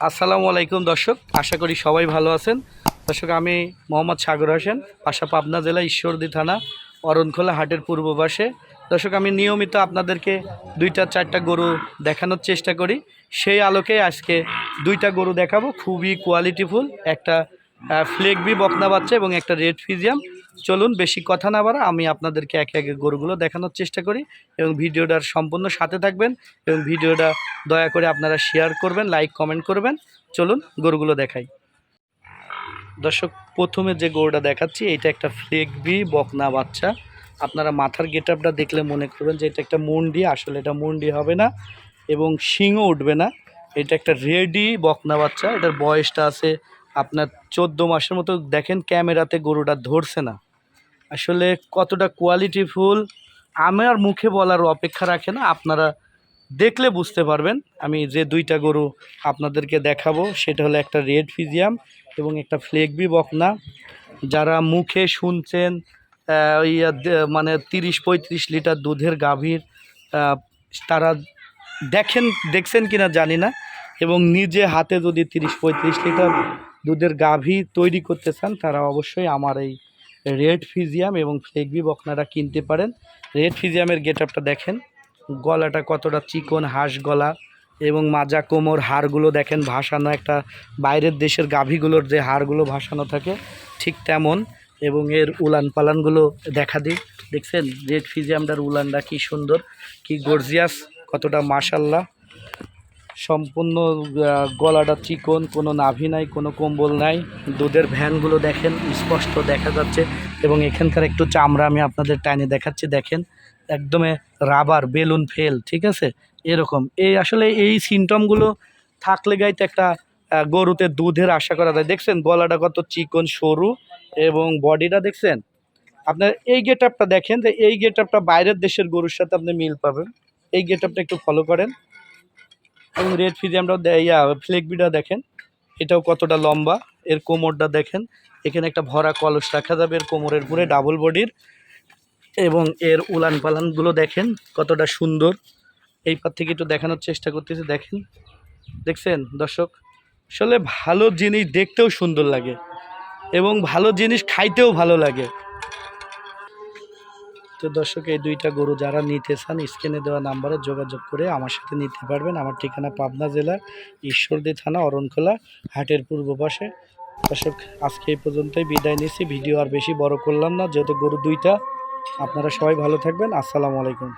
আসসালামু আলাইকুম দর্শক, আশা করি সবাই ভালো আছেন। দর্শক, আমি মোহাম্মদ সাগর হোসেন আশা পাবনা জেলা ঈশ্বরদী থানা, অরণখোলা হাটের পূর্ব পাশে। দর্শক, আমি নিয়মিত আপনাদেরকে দুইটা, চারটা গরু দেখানোর চেষ্টা করি। সেই আলোকে আজকে দুইটা গরু দেখাবো, খুবই কোয়ালিটিফুল একটা ফ্লেগবি বকনা বাচ্চা এবং একটা রেড ফিজিয়াম চলুন বেশি কথা না বাড়া, আমি আপনাদেরকে একে একে গরুগুলো দেখানোর চেষ্টা করি এবং ভিডিওটার সম্পূর্ণ সাথে থাকবেন এবং ভিডিওটা দয়া করে আপনারা শেয়ার করবেন লাইক কমেন্ট করবেন। চলুন গরুগুলো দেখাই। দর্শক, প্রথমে যে গরুটা দেখাচ্ছি, এটা একটা ফ্লেগবি বকনা বাচ্চা। আপনারা মাথার গেট আপটা দেখলে মনে করবেন যে এটা একটা মুন্ডি, আসলে এটা মুন্ডি হবে না এবং শিংও উঠবে না। এটা একটা রেডি বকনা বাচ্চা, এটার বয়সটা আছে আপনার চোদ্দ মাসের মতো দেখেন ক্যামেরাতে গরুটা ধরছে না। আসলে কতটা কোয়ালিটিফুল আমার মুখে বলার অপেক্ষা রাখে না, আপনারা দেখলে বুঝতে পারবেন। আমি যে দুইটা গরু আপনাদেরকে দেখাবো, সেটা হলো একটা রেড ফিজিয়াম এবং একটা ফ্লেগবি বকনা। যারা মুখে শুনছেন ওই মানে তিরিশ পঁয়ত্রিশ লিটার দুধের গাভীর তারা দেখেন, দেখছেন কিনা জানি না। এবং নিজে হাতে যদি তিরিশ পঁয়ত্রিশ লিটার দুধের গাভী তৈরি করতে চান, তারা অবশ্যই আমার এই রেড ফিজিয়াম এবং ফ্লেগবি বকনাটা কিনতে পারেন। রেড ফিজিয়ামের গেট আপটা দেখেন, গলাটা কতটা চিকন, হাঁস গলা এবং মাজা কোমর, হাড়গুলো দেখেন ভাসানো একটা বাইরের দেশের গাভীগুলোর যে হাড়গুলো ভাসানো থাকে ঠিক তেমন এবং এর উলান পালানগুলো দেখা দিই। দেখছেন, রেড ফিজিয়ামটার উলানটা কি সুন্দর, কি গর্জিয়াস, কতটা মাশাল্লাহ। সম্পূর্ণ গলাটা চিকন, কোনো নাভি নাই, কোনো কম্বল নাই। দুধের ভ্যানগুলো দেখেন, স্পষ্ট দেখা যাচ্ছে। এবং এখানকার একটু চামড়া আমি আপনাদের টাইনে দেখাচ্ছি, দেখেন। একদমে রাবার, বেলুন ফেল, ঠিক আছে? এরকম। এই আসলে এই সিমটমগুলো থাকলে গাইতে একটা গরুতে দুধের আশা করা যায়। দেখছেন, গলাটা কত চিকন, সরু, এবং বডিটা দেখছেন? আপনার এই গেট আপটা দেখেন যে, এই গেট আপটা বাইরের দেশের গরুর সাথে আপনি মিল পাবেন। এই গেট আপটা একটু ফলো করেন। এবং রেড ফিজিয়ামটাও ইয়া ফ্লেগবিটা দেখেন, এটাও কতটা লম্বা, এর কোমরটা দেখেন, এখানে একটা ভরা কলস রাখা যাবে, এর কোমরের উপরে ডাবল বডির এবং এর উলান পালানগুলো দেখেন কতটা সুন্দর। এই পার থেকে একটু দেখানোর চেষ্টা করতেছি, দেখেন, দেখছেন, দর্শক? আসলে ভালো জিনিস দেখতেও সুন্দর লাগে, এবং ভালো জিনিস খাইতেও ভালো লাগে। তো দর্শক, এই দুইটা গরু যারা নিতে চান, স্ক্রিনে দেওয়া নাম্বারে যোগাযোগ করে আমার সাথে নিতে পারবেন। আমার ঠিকানা পাবনা জেলার ঈশ্বরদী থানা, অরণখোলা, হাটের পূর্ব পাশে। দর্শক, আজকে এই পর্যন্তই বিদায় নিচ্ছি। ভিডিও আর বেশি বড় করলাম না, যেহেতু গরু দুইটা। আপনারা সবাই ভালো থাকবেন। আসসালামু আলাইকুম।